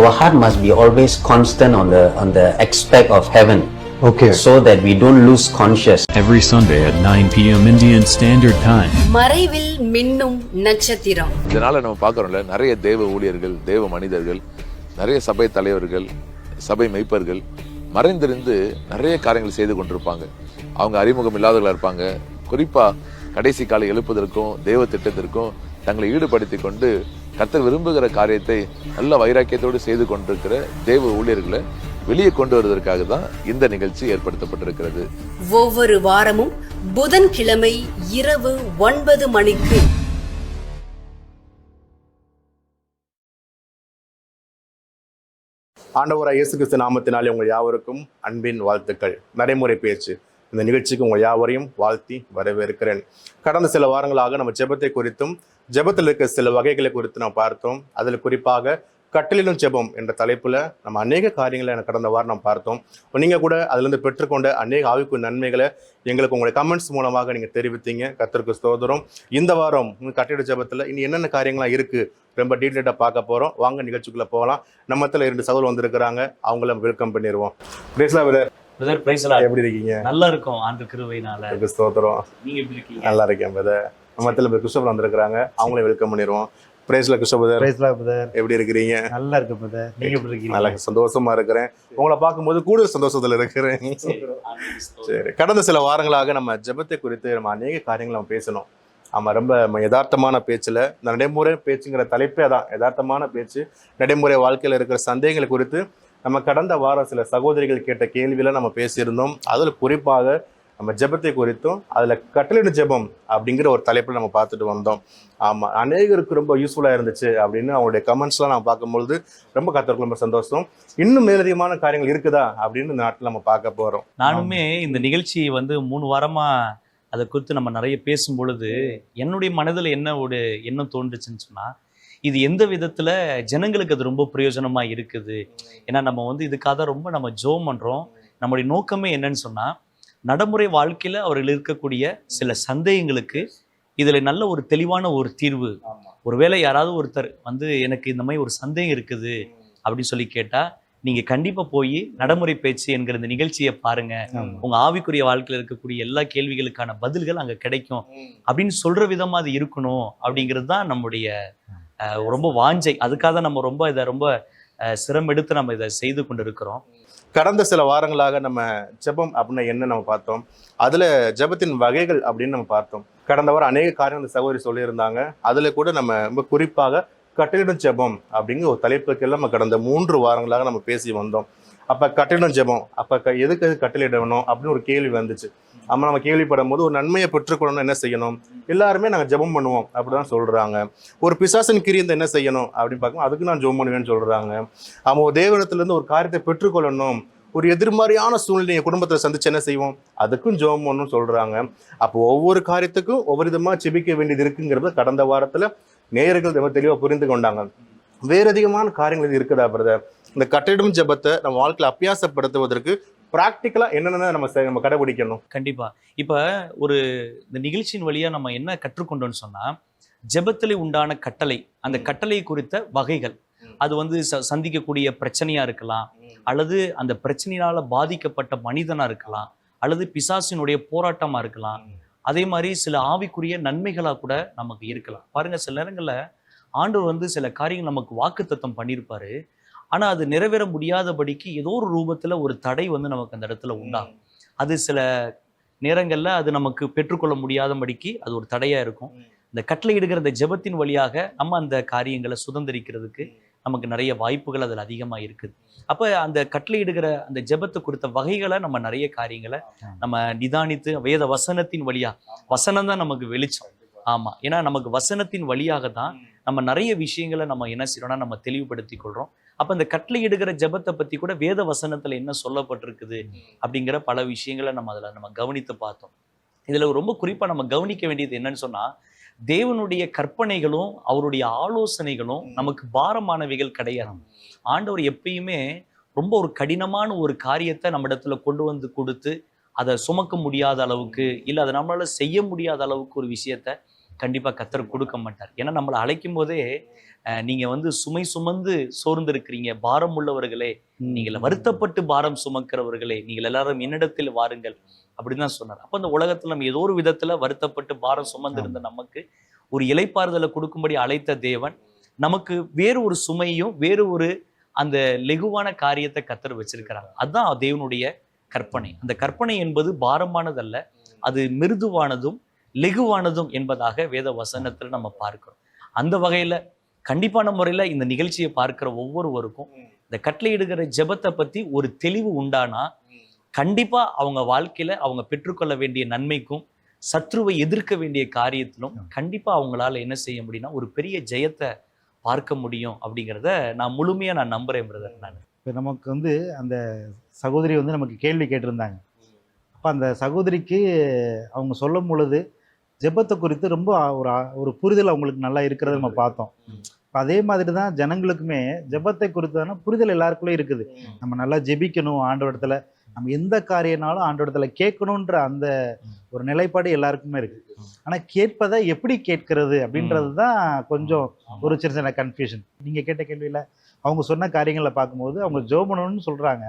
our heart must be always constant on the on the aspect of heaven. Okay so that we don't lose conscious. Every Sunday at 9 p.m. Indian Standard Time. மறைவில் மின்னும் நட்சத்திரம். இதனால நம்ம பார்க்குறோம்ல நிறைய தேவ ஊழியர்கள் தேவ மனிதர்கள் நிறைய சபை தலைவர்கள் சபை மெய்ப்பர்கள் மறைந்திருந்து நிறைய காரியங்கள் செய்து கொண்டிருப்பாங்க. அவங்க அறிமுகம் இல்லாதவர்களாக இருப்பாங்க. குறிப்பா கடைசி கால எழுப்புதற்கும் தேவ திட்டத்திற்கும் தங்களை ஈடுபடுத்தி கொண்டு கர்த்தர் விரும்புகிற காரியத்தை நல்ல வைராக்கியத்தோடு செய்து கொண்டிருக்கிற தேவ ஊழியர்களை வெளியே கொண்டு வருவதற்காக தான் இந்த நிகழ்ச்சி ஏற்படுத்தப்பட்டிருக்கிறது. ஒவ்வொரு வாரமும் புதன்கிழமை இரவு ஒன்பது மணிக்கு. ஆண்டவராக இயேசு கிறிஸ்து நாமத்தினாலே உங்கள் யாவருக்கும் அன்பின் வாழ்த்துக்கள். நடைமுறை பேச்சு. இந்த நிகழ்ச்சிக்கு உங்கள் யாவரையும் வாழ்த்தி வரவேற்கிறேன். கடந்த சில வாரங்களாக நம்ம ஜெபத்தை குறித்தும் ஜெபத்தில் இருக்க சில வகைகளை குறித்து நாம் பார்த்தோம். அதில் குறிப்பாக கட்டளிலும் ஜெபம் என்ற தலைப்புல நம்ம அநேக காரியங்களை எனக்கு கடந்த வாரம் நாம் பார்த்தோம். நீங்க கூட அதிலிருந்து பெற்றுக்கொண்ட அநேக ஆவிக்கு நன்மைகளை எங்களுக்கு உங்களுடைய கமெண்ட்ஸ் மூலமாக நீங்க தெரிவித்தீங்க. கத்தருக்கு ஸ்தோத்திரம். இந்த வாரம் கட்டிட ஜெபத்துல இனி என்னென்ன காரியங்களாம் இருக்கு ரொம்ப டீட்டெயிலாக பார்க்க போறோம். வாங்க நிகழ்ச்சிக்குள்ள போகலாம். நம்மத்துல இரண்டு சகோதரர் வந்திருக்கிறாங்க. அவங்கள வெல்கம் பண்ணிடுவோம். பிரேஸ்லா பிரதர் பிரதர் பிரைஸ்லாம் எப்படி இருக்கீங்க? நல்லா இருக்கும். ஆண்டு கிருபையினால. எனக்கு ஸ்தோத்திரம். நீங்க எப்படி இருக்கீங்க? நல்லா இருக்கேன் பிரதர் நம்மத்துல கிறிஸ்டபர் வந்திருக்கிறாங்க. அவங்களே வெல்கம் பண்ணிடுவோம் பிரேஸ்ல கிறிஸ்டபர். பிரைஸ்லா பிரதர் எப்படி இருக்கிறீங்க? நல்லா இருக்கு பிரதர் நீங்க எப்படி இருக்கீங்க? நல்லா சந்தோஷமா இருக்கிறேன். உங்களை பார்க்கும்போது கூடுதல் சந்தோஷத்துல இருக்கிறேன். சரி. கடந்த சில வாரங்களாக நம்ம ஜெபத்தை குறித்து நம்ம அநேக காரியங்கள் நம்ம பேசணும். ஆமா ரொம்ப யதார்த்தமான பேச்சுல இந்த நடைமுறை பேச்சுங்கிற தலைப்பே தான் யதார்த்தமான பேச்சு. நடைமுறை வாழ்க்கையில இருக்கிற சந்தேகங்களை குறித்து நம்ம கடந்த வாரம் சில சகோதரிகள் கேட்ட கேள்வியில நம்ம பேசியிருந்தோம். அதுல குறிப்பாக நம்ம ஜெபத்தை குறித்தும் அதில் கட்டளிட ஜெபம் அப்படிங்கிற ஒரு தலைப்பில் நம்ம பார்த்துட்டு வந்தோம். ஆமாம் அநேகருக்கு ரொம்ப யூஸ்ஃபுல்லாக இருந்துச்சு அப்படின்னு அவங்களுடைய கமெண்ட்ஸ்லாம் நம்ம பார்க்கும்பொழுது ரொம்ப கத்தருக்கு ரொம்ப சந்தோஷம். இன்னும் மேலதிகமான காரியங்கள் இருக்குதா அப்படின்னு இந்த நாட்டில் நம்ம பார்க்க போகிறோம் நானுமே இந்த நிகழ்ச்சி வந்து மூணு வாரமாக அதை குறித்து நம்ம நிறைய பேசும் பொழுது என்னுடைய மனதில் என்ன ஒரு எண்ணம் தோன்றுச்சுன்னு சொன்னால் இது எந்த விதத்தில் ஜனங்களுக்கு அது ரொம்ப பிரயோஜனமாக இருக்குது? ஏன்னா நம்ம வந்து இதுக்காக தான் ரொம்ப நம்ம ஜோம் பண்ணுறோம் நம்முடைய நோக்கமே என்னன்னு சொன்னால் நடைமுறை வாழ்க்கையில அவர்கள் இருக்கக்கூடிய சில சந்தேகங்களுக்கு இதுல நல்ல ஒரு தெளிவான ஒரு தீர்வு. ஒருவேளை யாராவது ஒருத்தர் வந்து எனக்கு இந்த மாதிரி ஒரு சந்தேகம் இருக்குது அப்படின்னு சொல்லி கேட்டா நீங்க கண்டிப்பா போய் நடைமுறை பேச்சு என்கிற இந்த நிகழ்ச்சியை பாருங்க. உங்க ஆவிக்குரிய வாழ்க்கையில இருக்கக்கூடிய எல்லா கேள்விகளுக்கான பதில்கள் அங்க கிடைக்கும். அப்படின்னு சொல்ற விதமா அது இருக்கணும் அப்படிங்கிறது தான் நம்முடைய அஹ், ரொம்ப வாஞ்சை. அதுக்காக தான் நம்ம ரொம்ப இதை ரொம்ப அஹ், சிரம் எடுத்து நம்ம இதை செய்து கொண்டு இருக்கிறோம். கடந்த சில வாரங்களாக நம்ம ஜெபம் அப்படின்னா என்ன நம்ம பார்த்தோம்? அதில் ஜெபத்தின் வகைகள் அப்படின்னு நம்ம பார்த்தோம். கடந்த வாரம் அநேக காரியங்கள் சகோதரி சொல்லியிருந்தாங்க. அதில் கூட நம்ம ரொம்ப குறிப்பாக கட்டிடம் ஜெபம் அப்படிங்கிற ஒரு தலைப்புக்கெல்லாம் நம்ம கடந்த மூன்று வாரங்களாக நம்ம பேசி வந்தோம். அப்ப கட்டிடம் ஜெபம். அப்ப க- எதுக்கு அது கட்டளிடணும் அப்படின்னு ஒரு கேள்வி வந்துச்சு. ஆமா நம்ம கேள்விப்படும் போது ஒரு நன்மையை பெற்றுக்கொள்ளணும் என்ன செய்யணும்? எல்லாருமே நாங்க ஜெபம் பண்ணுவோம் அப்படிதான் சொல்றாங்க. ஒரு பிசாசன் கிரிந்த என்ன செய்யணும் அப்படின்னு பார்க்கும் அதுக்கு நான் ஜெபம் பண்ணுவேன்னு சொல்றாங்க. அவன் ஒரு தேவனத்துலேருந்து ஒரு காரியத்தை பெற்றுக்கொள்ளணும். ஒரு எதிர்மறையான சூழ்நிலையை குடும்பத்தில் சந்திச்சு என்ன செய்வோம்? அதுக்கும் ஜெபம் பண்ணணும்னு சொல்றாங்க. அப்போ ஒவ்வொரு காரியத்துக்கும் ஒவ்வொரு விதமா செபிக்க வேண்டியது இருக்குங்கிறத கடந்த வாரத்துல நேயர்கள் தெளிவாக புரிந்து கொண்டாங்க. வேறு அதிகமான காரியங்கள் இது இருக்குதா பிரதர் இந்த கட்டிடம் ஜெபத்தை நம்ம வாழ்க்கையில அபியாசப்படுத்துவதற்கு பிராக்டிக்கலா என்னென்ன நம்ம நம்ம கடைபிடிக்கணும்? கண்டிப்பா. இப்ப ஒரு இந்த நிகழ்ச்சியின் வழியா நம்ம என்ன கற்றுக்கொண்டோம்னு சொன்னா ஜெபத்திலே உண்டான கட்டளை அந்த கட்டளை குறித்த வகைகள். அது வந்து சந்திக்கக்கூடிய பிரச்சனையா இருக்கலாம் அல்லது அந்த பிரச்சனையினால பாதிக்கப்பட்ட மனிதனா இருக்கலாம் அல்லது பிசாசினுடைய போராட்டமா இருக்கலாம். அதே மாதிரி சில ஆவிக்குரிய நன்மைகளா கூட நமக்கு இருக்கலாம். பாருங்க சில நேரங்கள்ல ஆண்டவர் வந்து சில காரியங்கள் நமக்கு வாக்குத்தத்தம் பண்ணியிருப்பாரு. ஆனா அது நிறைவேற முடியாதபடிக்கு ஏதோ ஒரு ரூபத்துல ஒரு தடை வந்து நமக்கு அந்த இடத்துல உண்டாகும் அது சில நேரங்கள்ல அது நமக்கு பெற்றுக்கொள்ள முடியாதபடிக்கு அது ஒரு தடையா இருக்கும். இந்த கட்டளையிடுகிற இந்த ஜெபத்தின் வழியாக நம்ம அந்த காரியங்களை சுதந்திரிக்கிறதுக்கு நமக்கு நிறைய வாய்ப்புகள் அதில் அதிகமா இருக்குது. அப்ப அந்த கட்டளையிடுகிற அந்த ஜெபத்தை குறித்த வகைகளை நம்ம நிறைய காரியங்களை நம்ம நிதானித்து வேத வசனத்தின் வழியா வசனம் தான் நமக்கு வெளிச்சம். ஆமா. ஏன்னா நமக்கு வசனத்தின் வழியாக தான் நம்ம நிறைய விஷயங்களை நம்ம என்ன செய்யறோம்னா நம்ம தெளிவுபடுத்தி கொள்றோம். அப்ப இந்த கட்டளையிடுகிற ஜெபத்தை பத்தி கூட வேத வசனத்துல என்ன சொல்லப்பட்டிருக்குது அப்படிங்கிற பல விஷயங்களை நம்ம அதுல நம்ம கவனித்து பார்த்தோம். இதுல ரொம்ப குறிப்பா நம்ம கவனிக்க வேண்டியது என்னன்னு சொன்னா தேவனுடைய கற்பனைகளும் அவருடைய ஆலோசனைகளும் நமக்கு பாரமானவைகள் கிடையாது. ஆண்டவர் எப்பயுமே ரொம்ப ஒரு கடினமான ஒரு காரியத்தை நம்ம இடத்துல கொண்டு வந்து கொடுத்து அதை சுமக்க முடியாத அளவுக்கு இல்லை அதை நம்மளால செய்ய முடியாத அளவுக்கு ஒரு விஷயத்த கண்டிப்பா கத்தர் கொடுக்க மாட்டார். ஏன்னா நம்மளை அழைக்கும் போதே அஹ், நீங்க வந்து சுமை சுமந்து சோர்ந்து இருக்கிறீங்க பாரம் உள்ளவர்களே நீங்கள் வருத்தப்பட்டு பாரம் சுமக்கிறவர்களே நீங்கள் எல்லாரும் என்னிடத்தில் வாருங்கள் அப்படின்னு தான் சொன்னார். அப்போ அந்த உலகத்துல நம்ம ஏதோ ஒரு விதத்துல வருத்தப்பட்டு பாரம் சுமந்திருந்த நமக்கு ஒரு இலைப்பாறுதலை கொடுக்கும்படி அழைத்த தேவன் நமக்கு வேறு ஒரு சுமையும் வேறு ஒரு அந்த லெகுவான காரியத்தை கத்தர் வச்சிருக்கிறாங்க அதுதான் தேவனுடைய கற்பனை. அந்த கற்பனை என்பது பாரமானதல்ல அது மிருதுவானதும் லெகுவானதும் என்பதாக வேத வசனத்துல நம்ம பார்க்கிறோம். அந்த வகையில கண்டிப்பான முறையில இந்த நிகழ்ச்சியை பார்க்கிற ஒவ்வொருவருக்கும் இந்த கட்டளையிடுகிற ஜெபத்தை பத்தி ஒரு தெளிவு உண்டானா கண்டிப்பா அவங்க வாழ்க்கையில அவங்க பெற்றுக்கொள்ள வேண்டிய நன்மைக்கும் சத்ருவை எதிர்க்க வேண்டிய காரியத்திலும் கண்டிப்பா அவங்களால என்ன செய்ய முடியும்னா ஒரு பெரிய ஜெயத்தை பார்க்க முடியும் அப்படிங்கிறத நான் முழுமையா நான் நம்புறேன் பிரதர் நான். இப்போ நமக்கு வந்து அந்த சகோதரி வந்து நமக்கு கேள்வி கேட்டிருந்தாங்க. அப்போ அந்த சகோதரிக்கு அவங்க சொல்லும் பொழுது ஜெபத்தை குறித்து ரொம்ப ஒரு ஒரு புரிதல் அவங்களுக்கு நல்லா இருக்கிறத நம்ம பார்த்தோம். அதே மாதிரி தான் ஜனங்களுக்குமே ஜெபத்தை குறித்தான புரிதல் எல்லாருக்குள்ளே இருக்குது. நம்ம நல்லா ஜெபிக்கணும் ஆண்டவடத்துல நம்ம எந்த காரியனாலும் ஆண்டவடத்துல கேட்கணுன்ற அந்த ஒரு நிலைப்பாடு எல்லாருக்குமே இருக்கு. ஆனா கேட்பதை எப்படி கேட்கிறது அப்படின்றது தான் கொஞ்சம் ஒரு சின்ன சின்ன கன்ஃபியூஷன் நீங்க கேட்ட கேள்வியில அவங்க சொன்ன காரியங்களை பார்க்கும்போது அவங்க ஜோபணும்னு சொல்றாங்க.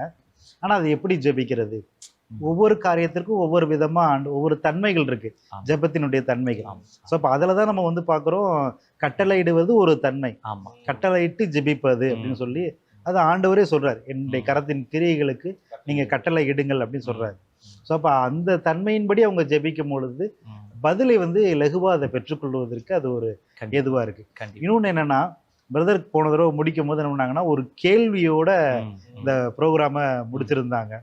ஆனா அது எப்படி ஜெபிக்கிறது? ஒவ்வொரு காரியத்திற்கும் ஒவ்வொரு விதமா ஆண்டு- ஒவ்வொரு தன்மைகள் இருக்கு. ஜெபத்தினுடைய தன்மைகள். ஸோ அப்போ அதில் தான் நம்ம வந்து பார்க்குறோம் கட்டளையிடுவது ஒரு தன்மை. ஆமா. கட்டளையிட்டு ஜெபிப்பது அப்படின்னு சொல்லி அது ஆண்டவரே சொல்றாரு. என்னுடைய. கரத்தின் கிரியைகளுக்கு நீங்க கட்டளை இடுங்கள் அப்படின்னு சொல்றாரு. ஸோ அப்போ அந்த தன்மையின்படி அவங்க ஜெபிக்கும் பொழுது. பதிலை வந்து லகுவா அதை பெற்றுக்கொள்வதற்கு அது ஒரு கண்டிப்பா. ஏதுவா இருக்கு. இன்னொன்று என்னன்னா பிரதருக்கு போன தடவை முடிக்கும் போது என்ன பண்ணாங்கன்னா ஒரு கேள்வியோட. இந்த ப்ரோக்ராமை முடிச்சிருந்தாங்க.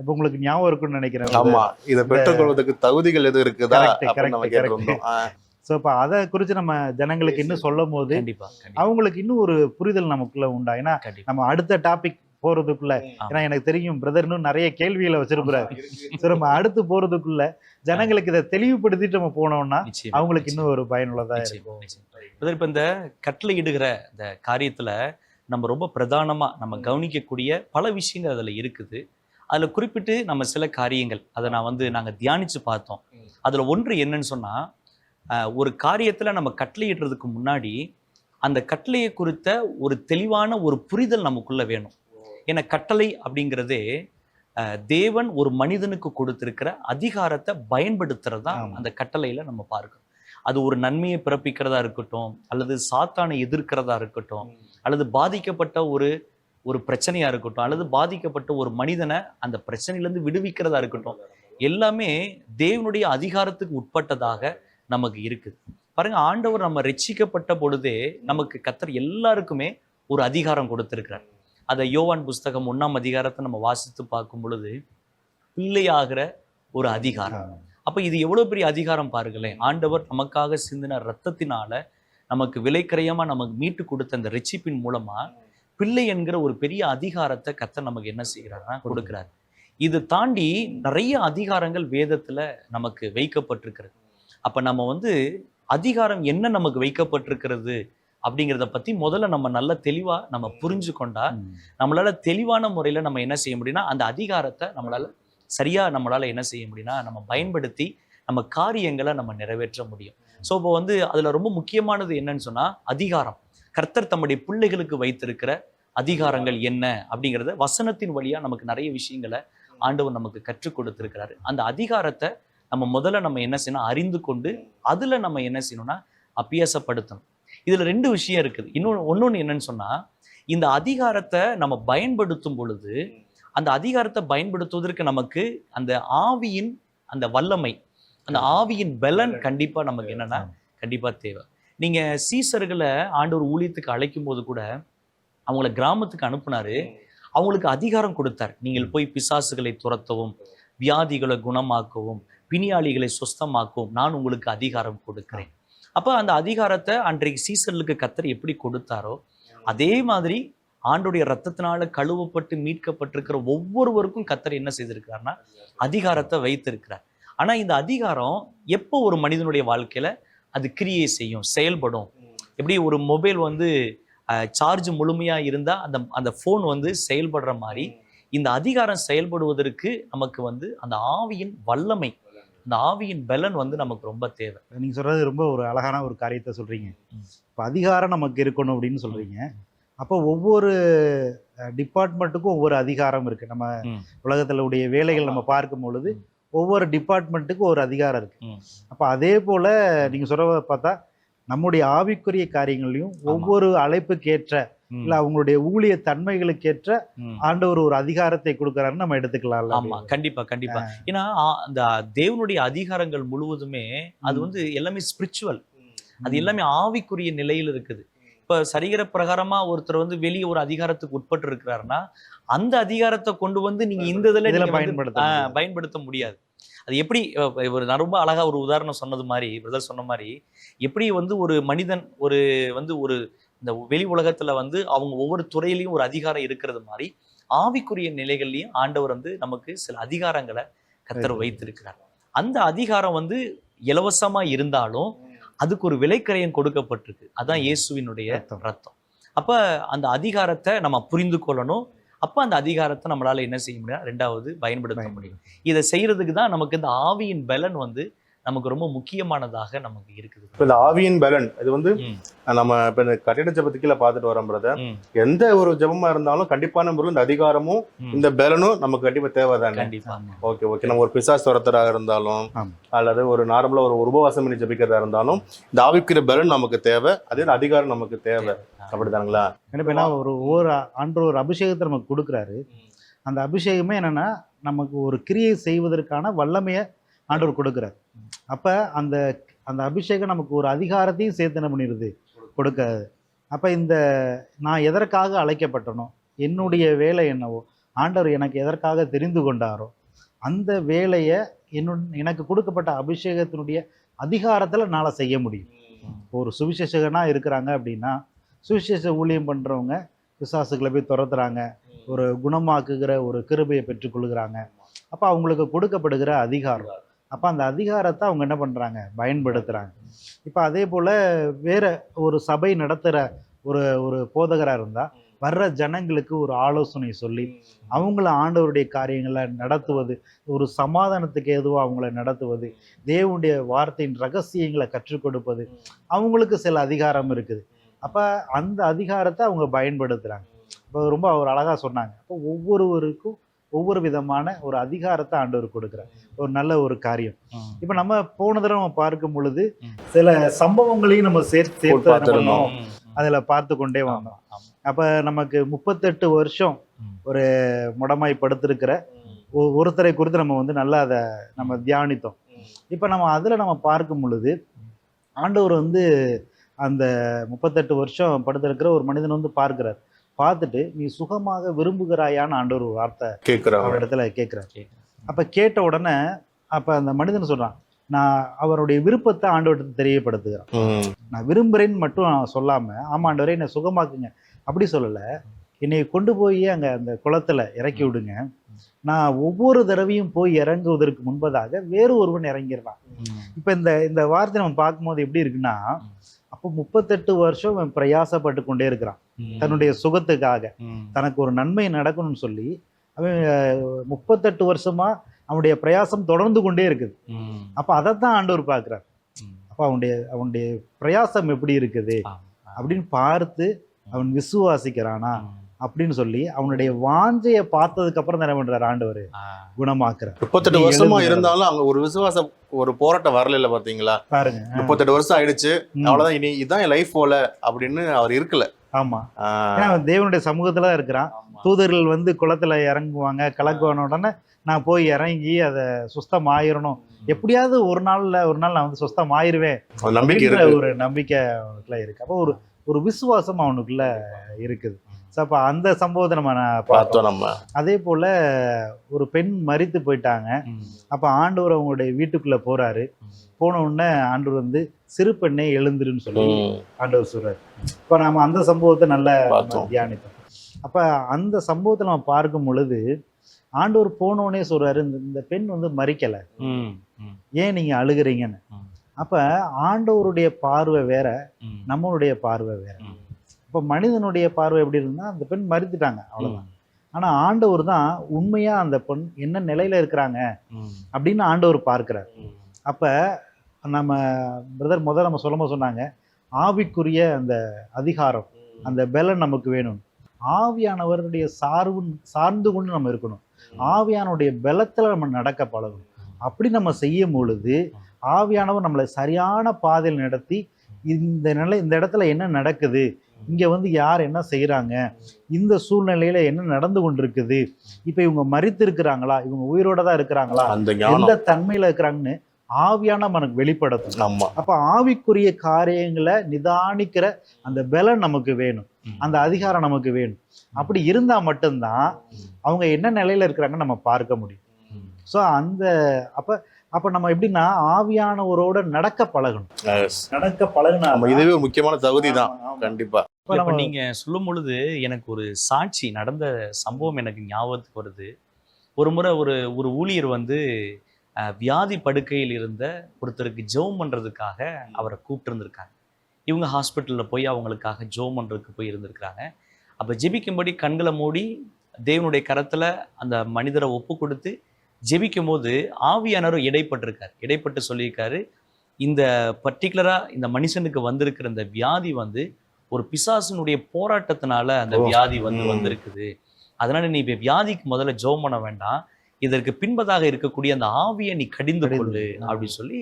இப்போ உங்களுக்கு ஞாபகம் இருக்குன்னு நினைக்கிறேன் ஆமா இதை பெற்றுக்கொள்வதற்கு தகுதிகள் எது இருக்குதா ஸோ அப்போ அதை குறித்து நம்ம ஜனங்களுக்கு இன்னும் சொல்லும் போது அவங்களுக்கு இன்னும் ஒரு புரிதல் நமக்குள்ள உண்டா? ஏன்னா நம்ம அடுத்த டாபிக் போறதுக்குள்ள ஏன்னா எனக்கு தெரியும் பிரதர் இன்னும் நிறைய கேள்விகளை வச்சிருக்கிறாரு. ஸோ நம்ம அடுத்து போறதுக்குள்ள ஜனங்களுக்கு இதை தெளிவுபடுத்திட்டு நம்ம போனோம்னா அவங்களுக்கு. இன்னும் ஒரு பயனுள்ளதா இருக்கும். பிரதர், இப்ப இந்த கட்டளை இடுகிற இந்த காரியத்துல நம்ம ரொம்ப பிரதானமா நம்ம கவனிக்கக்கூடிய பல விஷயங்கள் அதுல இருக்குது. அதுல குறிப்பிட்டு நம்ம சில காரியங்கள் அதை நான் வந்து நாங்க தியானிச்சு பார்த்தோம். அதுல ஒன்று என்னன்னு சொன்னா அஹ், ஒரு காரியத்துல நம்ம கட்டளையிடுறதுக்கு முன்னாடி அந்த கட்டளையை குறித்த ஒரு தெளிவான ஒரு புரிதல் நமக்குள்ள வேணும். ஏன்னா கட்டளை அப்படிங்கிறதே தேவன் ஒரு மனிதனுக்கு கொடுத்திருக்கிற அதிகாரத்தை பயன்படுத்துறது தான். அந்த கட்டளையில நம்ம பார்க்கிறோம் அது ஒரு நன்மையை பிறப்பிக்கிறதா இருக்கட்டும் அல்லது சாத்தானை எதிர்க்கிறதா இருக்கட்டும் அல்லது பாதிக்கப்பட்ட ஒரு ஒரு பிரச்சனையா இருக்கட்டும் அல்லது பாதிக்கப்பட்ட ஒரு மனிதனை அந்த பிரச்சனையிலேருந்து விடுவிக்கிறதா இருக்கட்டும் எல்லாமே தேவனுடைய அதிகாரத்துக்கு உட்பட்டதாக நமக்கு இருக்குது. பாருங்க ஆண்டவர் நம்ம ரட்சிக்கப்பட்ட பொழுதே நமக்கு கத்தர் எல்லாருக்குமே ஒரு அதிகாரம் கொடுத்திருக்கிறார். அதை யோவான் புஸ்தகம் ஒன்றாம் அதிகாரத்தை நம்ம வாசித்து பார்க்கும் பொழுது பிள்ளையாகிற ஒரு அதிகாரம். அப்போ இது எவ்வளவு பெரிய அதிகாரம் பாருங்களேன். ஆண்டவர் நமக்காக சிந்தின ரத்தத்தினால நமக்கு விலைக்கிரயமாக நமக்கு மீட்டு கொடுத்த அந்த ரட்சிப்பின் மூலமா பிள்ளை என்கிற ஒரு பெரிய அதிகாரத்தை கர்த்தர் நமக்கு என்ன செய்கிறாருன்னா கொடுக்கிறார். இது தாண்டி நிறைய அதிகாரங்கள் வேதத்துல நமக்கு வைக்கப்பட்டிருக்கிறது. அப்ப நம்ம வந்து அதிகாரம் என்ன நமக்கு வைக்கப்பட்டிருக்கிறது அப்படிங்கிறத பத்தி முதல்ல நம்ம நல்ல தெளிவா நம்ம புரிஞ்சு கொண்டா நம்மளால தெளிவான முறையில நம்ம என்ன செய்ய முடியும்னா அந்த அதிகாரத்தை நம்மளால சரியா நம்மளால என்ன செய்ய முடியும்னா நம்ம பயன்படுத்தி நம்ம காரியங்களை நம்ம நிறைவேற்ற முடியும். ஸோ இப்போ வந்து அதுல ரொம்ப முக்கியமானது என்னன்னு சொன்னா அதிகாரம். கர்த்தர் தம்முடைய பிள்ளைகளுக்கு வைத்திருக்கிற அதிகாரங்கள் என்ன அப்படிங்கிறத வசனத்தின் வழியா நமக்கு நிறைய விஷயங்களை ஆண்டவர் நமக்கு கற்றுக் கொடுத்திருக்கிறாரு. அந்த அதிகாரத்தை நம்ம முதல்ல நம்ம என்ன செய்யணும்? அறிந்து கொண்டு அதுல நம்ம என்ன செய்யணும்னா அபியாசப்படுத்தணும். இதுல ரெண்டு விஷயம் இருக்குது. இன்னொன்று ஒன்னொன்னு என்னன்னு சொன்னா இந்த அதிகாரத்தை நம்ம பயன்படுத்தும் பொழுது அந்த அதிகாரத்தை பயன்படுத்துவதற்கு நமக்கு அந்த ஆவியின் அந்த வல்லமை அந்த ஆவியின் பலன் கண்டிப்பா நமக்கு என்னன்னா கண்டிப்பா தேவை. நீங்க சீசர்களை ஆண்டவர் ஊழியத்துக்கு அழைக்கும் போது கூட அவங்கள கிராமத்துக்கு அனுப்புனாரு. அவங்களுக்கு அதிகாரம் கொடுத்தார். நீங்கள் போய் பிசாசுகளை துரத்தவும் வியாதிகளை குணமாக்கவும் பிணியாளிகளை சுஸ்தமாக்கவும் நான் உங்களுக்கு அதிகாரம் கொடுக்கிறேன். அப்ப அந்த அதிகாரத்தை அன்றைக்கு சீசர்களுக்கு கத்தர் எப்படி கொடுத்தாரோ அதே மாதிரி ஆண்டுடைய ரத்தத்தினால கழுவப்பட்டு மீட்கப்பட்டிருக்கிற ஒவ்வொருவருக்கும் கத்தர் என்ன செய்திருக்கிறார்னா அதிகாரத்தை வைத்திருக்கிறார். ஆனா இந்த அதிகாரம் எப்போ ஒரு மனிதனுடைய வாழ்க்கையில அது கிரியை செய்யும் செயல்படும். எப்படி ஒரு மொபைல் வந்து சார்ஜ் முழுமையா இருந்தா அந்த அந்த ஃபோன் வந்து செயல்படுற மாதிரி இந்த அதிகாரம் செயல்படுவதற்கு நமக்கு வந்து அந்த ஆவியின் வல்லமை இந்த ஆவியின் பலன் வந்து நமக்கு ரொம்ப தேவை. நீங்க சொல்றது ரொம்ப ஒரு அழகான ஒரு காரியத்தை சொல்றீங்க. ம். இப்போ அதிகாரம் நமக்கு இருக்கணும் அப்படின்னு சொல்றீங்க. அப்போ ஒவ்வொரு டிபார்ட்மெண்ட்டுக்கும் ஒவ்வொரு அதிகாரம் இருக்கு. நம்ம. உலகத்துல உடைய வேலைகள் நம்ம பார்க்கும் பொழுது ஒவ்வொரு டிபார்ட்மெண்ட்டுக்கும் ஒரு அதிகாரம் இருக்கு ம். அப்போ அதே போல நீங்க சொல்றத பார்த்தா நம்முடைய ஆவிக்குரிய காரியங்களையும் ஒவ்வொரு அழைப்புக்கேற்ற. இல்ல அவங்களுடைய ஊழிய தன்மைகளுக்கேற்ற. ஆண்டவர் ஒரு அதிகாரத்தை கொடுக்கறாருன்னு நம்ம எடுத்துக்கலாம்ல ஆமா கண்டிப்பா கண்டிப்பா ஏன்னா அந்த தேவனுடைய அதிகாரங்கள் முழுவதுமே அது. வந்து எல்லாமே ஸ்பிரிச்சுவல் அது எல்லாமே ஆவிக்குரிய நிலையில் இருக்குது இப்ப சரிகர பிரகாரமா ஒருத்தர் வந்து வெளியே ஒரு அதிகாரத்துக்கு உட்பட்டு இருக்கிறாருன்னா அந்த அதிகாரத்தை கொண்டு வந்து நீங்க இந்த இதுல பயன்படுத்த. பயன்படுத்த முடியாது. அது எப்படி நான் ரொம்ப அழகா ஒரு உதாரணம் சொன்னது மாதிரி பிரதர் சொன்ன மாதிரி எப்படி வந்து ஒரு மனிதன் ஒரு வந்து ஒரு இந்த வெளி உலகத்துல வந்து அவங்க ஒவ்வொரு துறையிலையும் ஒரு அதிகாரம் இருக்கிறது மாதிரி ஆவிக்குரிய நிலைகள்லயும் ஆண்டவர் வந்து நமக்கு சில அதிகாரங்களை கத்தர் வைத்திருக்கிறார். அந்த அதிகாரம் வந்து இலவசமா இருந்தாலும் அதுக்கு ஒரு விலைக்கரையம் கொடுக்கப்பட்டிருக்கு. அதான் இயேசுவினுடைய ரத்தம். அப்ப அந்த அதிகாரத்தை நம்ம புரிந்து கொள்ளணும். அப்ப அந்த அதிகாரத்தை நம்மளால என்ன செய்ய முடியும்? ரெண்டாவது பயன்படுத்த முடியும். இதை செய்யறதுக்கு தான் நமக்கு இந்த ஆவியின் பலன் வந்து நமக்கு ரொம்ப முக்கியமானதாக நமக்கு இருக்குது இப்போ இந்த ஆவியின் பலன் இது வந்து. நம்ம இப்போ இந்த கட்டிட ஜபத்து கீழே பார்த்துட்டு வரோம் பிரதர் எந்த ஒரு ஜெபமா இருந்தாலும் கண்டிப்பான முறையில் இந்த அதிகாரமும். இந்த பலனும் நமக்கு கண்டிப்பா தேவை தானே கண்டிப்பா ஓகே ஓகே. நம்ம ஒரு பிசாஸ் துரத்துறதா இருந்தாலும். அல்லது ஒரு நார்மலா ஒரு உபவாசம் பண்ணி ஜபிக்கிறதா இருந்தாலும் இந்த ஆவிக்கிற பலன் நமக்கு தேவை அதே அதிகாரம் நமக்கு தேவை. அப்படிதானுங்களா ஏன்னா ஒரு ஒவ்வொரு ஆண்டு ஒரு அபிஷேகத்தை நமக்கு கொடுக்குறாரு. அந்த அபிஷேகமே என்னன்னா நமக்கு ஒரு கிரியை செய்வதற்கான வல்லமையை ஆண்டவர் கொடுக்குறார். அப்போ அந்த அந்த அபிஷேகம் நமக்கு ஒரு அதிகாரத்தையும் சேர்த்து என்ன பண்ணிடுது கொடுக்காது. அப்போ இந்த நான் எதற்காக அழைக்கப்பட்டனோ என்னுடைய வேலை என்னவோ ஆண்டவர் எனக்கு எதற்காக தெரிந்து கொண்டாரோ அந்த வேலையை என்னு எனக்கு கொடுக்கப்பட்ட அபிஷேகத்தினுடைய அதிகாரத்தில் என்னால் செய்ய முடியும். ஒரு சுவிசேஷகனாக இருக்கிறாங்க அப்படின்னா சுவிசேஷ ஊழியம் பண்ணுறவங்க விசாசுகளை போய் துரத்துறாங்க ஒரு குணமாக்குகிற ஒரு கிருபையை பெற்றுக்கொள்கிறாங்க. அப்போ அவங்களுக்கு கொடுக்கப்படுகிற அதிகாரம். அப்போ அந்த அதிகாரத்தை அவங்க என்ன பண்ணுறாங்க பயன்படுத்துகிறாங்க இப்போ அதே போல் வேறு ஒரு சபை நடத்துகிற ஒரு ஒரு போதகராக இருந்தால் வர்ற ஜனங்களுக்கு ஒரு ஆலோசனை சொல்லி அவங்கள ஆண்டவருடைய காரியங்களை நடத்துவது ஒரு சமாதானத்துக்கு எதுவாக அவங்கள நடத்துவது தேவனுடைய வார்த்தையின் ரகசியங்களை கற்றுக் கொடுப்பது அவங்களுக்கு சில அதிகாரம் இருக்குது. அப்போ அந்த அதிகாரத்தை அவங்க பயன்படுத்துகிறாங்க இப்போ ரொம்ப ஒரு அழகாக சொன்னாங்க. அப்போ ஒவ்வொருவருக்கும் ஒவ்வொரு விதமான ஒரு அதிகாரத்தை ஆண்டவர் கொடுக்குறார். ஒரு நல்ல ஒரு காரியம். இப்போ நம்ம போன தடவை நம்ம பார்க்கும் பொழுது. சில சம்பவங்களையும் நம்ம சேர்த்து சேர்த்து? அதுல பார்த்து கொண்டே வந்தோம். அப்ப நமக்கு முப்பத்தெட்டு வருஷம். ஒரு முடமாய் படுத்திருக்கிற ஒருத்தரை குறித்து நம்ம வந்து நல்லா அதை நம்ம தியானித்தோம். இப்ப நம்ம அதுல நம்ம பார்க்கும் பொழுது ஆண்டவர் வந்து அந்த முப்பத்தெட்டு வருஷம் படுத்திருக்கிற ஒரு மனிதன் வந்து பார்க்கிறார். பார்த்துட்டு நீ சுகமாக விரும்புகிறாயான்னு ஆண்டவர் ஒரு வார்த்தை கேட்கிறோம் அவர் இடத்துல கேட்கிறார். அப்ப கேட்ட உடனே அப்ப அந்த மனிதன் சொல்றான் நான் அவருடைய விருப்பத்தை ஆண்டவர்கிட்ட தெரியப்படுத்துகிறான். நான் விரும்புகிறேன்னு மட்டும் சொல்லாம ஆமா ஆண்டவரே என்னை சுகமாக்குங்க. அப்படி சொல்லல. என்னை கொண்டு போய் அங்க அந்த குளத்துல இறக்கி விடுங்க. நான் ஒவ்வொரு தடவையும் போய் இறங்குவதற்கு முன்பதாக வேறு ஒருவன் இறங்கிடுறான் இப்ப இந்த இந்த வார்த்தை நம்ம பார்க்கும்போது எப்படி இருக்குன்னா அப்போ முப்பத்தெட்டு வருஷம் பிரயாசப்பட்டு கொண்டே இருக்கிறான். தன்னுடைய சுகத்துக்காக. தனக்கு ஒரு நன்மை நடக்கணும்னு சொல்லி அவன் முப்பத்தெட்டு வருஷமா அவனுடைய பிரயாசம் தொடர்ந்து கொண்டே இருக்குது. அப்ப அதைத்தான் ஆண்டவர் பார்க்கிறார். அப்ப அவனுடைய அவனுடைய பிரயாசம் எப்படி இருக்குது? அப்படின்னு பார்த்து அவன் விசுவாசிக்கிறானா? அப்படின்னு சொல்லி அவனுடைய வாஞ்சையை பார்த்ததுக்கு அப்புறம் தான் என்ன பண்றாரு ஆண்டவர்? குணமாக்குறார். முப்பத்தெட்டு வருஷமா இருந்தாலும் அங்க ஒரு விசுவாச ஒரு போராட்டம் வரல இல்ல பாத்தீங்களா? பாருங்க. முப்பத்தெட்டு வருஷம் ஆயிடுச்சு. அவ்வளவுதான். இனி இதான் என் லைஃப் போல அப்படின்னு அவர் இருக்கல. ஆமா. ஏன்னா அவன் தேவனுடைய சமூகத்துல தான் இருக்கிறான். தூதர்கள் வந்து குளத்துல இறங்குவாங்க. கலக்குவான உடனே நான் போய் இறங்கி அதை சுத்தம் ஆயிரணும் எப்படியாவது ஒரு நாள்ல ஒரு நாள் நான் வந்து சுத்தம் ஆயிருவேன் ஒரு நம்பிக்கை அப்படின்ற இருக்கு. ஒரு நம்பிக்கை அவனுக்குள்ள இருக்கு. அப்போ ஒரு ஒரு விசுவாசம் அவனுக்குள்ள இருக்குது. ஸோ அப்போ அந்த சம்பவத்தை நம்ம பார்த்தோம் நம்ம. அதே போல ஒரு பெண் மரித்து போயிட்டாங்க. அப்ப ஆண்டவர் அவங்களுடைய வீட்டுக்குள்ள போறாரு. போன உடனே ஆண்டவர் வந்து சிறு பெண்ணே எழுந்துருன்னு சொல்லி. ஆண்டவர் சொல்றாரு. இப்ப நாம அந்த சம்பவத்தை நல்லா. தியானித்தோம் அப்ப அந்த சம்பவத்தை நம்ம பார்க்கும் பொழுது ஆண்டவர் போன உடனே சொல்றாரு இந்த பெண் வந்து மறிக்கல. ஏன் நீங்க அழுகுறீங்கன்னு. அப்ப ஆண்டவருடைய பார்வை வேற நம்மளுடைய பார்வை வேற. இப்போ மனிதனுடைய பார்வை எப்படி இருந்தால் அந்த பெண் மறுத்துட்டாங்க அவ்வளோதான் ஆனால் ஆண்டவர் தான் உண்மையாக அந்த பெண் என்ன நிலையில் இருக்கிறாங்க அப்படின்னு ஆண்டவர் பார்க்கிறார். அப்போ நம்ம பிரதர் முதல்ல நம்ம சொல்லும்போது சொன்னாங்க ஆவிக்குரிய அந்த அதிகாரம் அந்த பலன் நமக்கு வேணும். ஆவியானவருடைய சார்பு சார்ந்து கொண்டு நம்ம இருக்கணும். ஆவியானுடைய பலத்தில் நம்ம நடக்க பழகணும். அப்படி நம்ம செய்யும் பொழுது ஆவியானவர் நம்மளை சரியான பாதையில் நடத்தி இந்த நிலை இந்த இடத்துல என்ன நடக்குது இங்க வந்து யார் என்ன செய்றாங்க? இந்த சூழ்நிலையில என்ன நடந்து கொண்டிருக்குது? இப்ப இவங்க மரித்து இருக்கிறாங்களா? இவங்க உயிரோட தான் இருக்கிறாங்களா? அந்த எந்த தன்மையில இருக்கிறாங்கன்னு ஆவியான நமக்கு வெளிப்படுத்தும் ஆமா. அப்ப ஆவிக்குரிய காரியங்களை நிதானிக்கிற அந்த பலன் நமக்கு வேணும். அந்த அதிகாரம் நமக்கு வேணும். அப்படி இருந்தா மட்டும்தான் அவங்க என்ன நிலையில இருக்கிறாங்கன்னு நம்ம பார்க்க முடியும். ஸோ அந்த அப்ப அப்ப நம்ம எப்படின்னா ஆவியானவரோட நடக்க பழகணும். நடக்க பழகுனா இதுவே ஒரு முக்கியமான தகுதி தான். கண்டிப்பா. இப்ப நீங்க சொல்லும் பொழுது எனக்கு ஒரு சாட்சி நடந்த சம்பவம் எனக்கு ஞாபகத்துக்கு வருது. ஒரு முறை ஒரு ஒரு ஊழியர் வந்து வியாதி படுக்கையில் இருந்த ஒருத்தருக்கு ஜெபம் பண்றதுக்காக அவரை கூப்பிட்டு இருந்திருக்காங்க இவங்க ஹாஸ்பிட்டல்ல போய் அவங்களுக்காக ஜெபம் பண்றதுக்கு போய் இருந்திருக்காங்க அப்ப ஜெபிக்கும்படி கண்களை மூடி தேவனுடைய கரத்துல அந்த மனிதரை ஒப்பு கொடுத்து ஜெபிக்கும் போது ஆவியானவர் இடைப்பட்டிருக்காரு இடைப்பட்டு சொல்லியிருக்காரு இந்த பர்டிகுலரா இந்த மனுஷனுக்கு வந்திருக்கிற இந்த வியாதி வந்து ஒரு பிசாசினுடைய போராட்டத்தினால அந்த. வியாதி வந்து. வந்திருக்குது அதனால நீ இப்ப வியாதிக்கு முதல்ல ஜெபம் பண்ண வேண்டாம் இதற்கு பின்பதாக இருக்கக்கூடிய அந்த ஆவியை நீ கடிந்து கொள்ளு. அப்படின்னு சொல்லி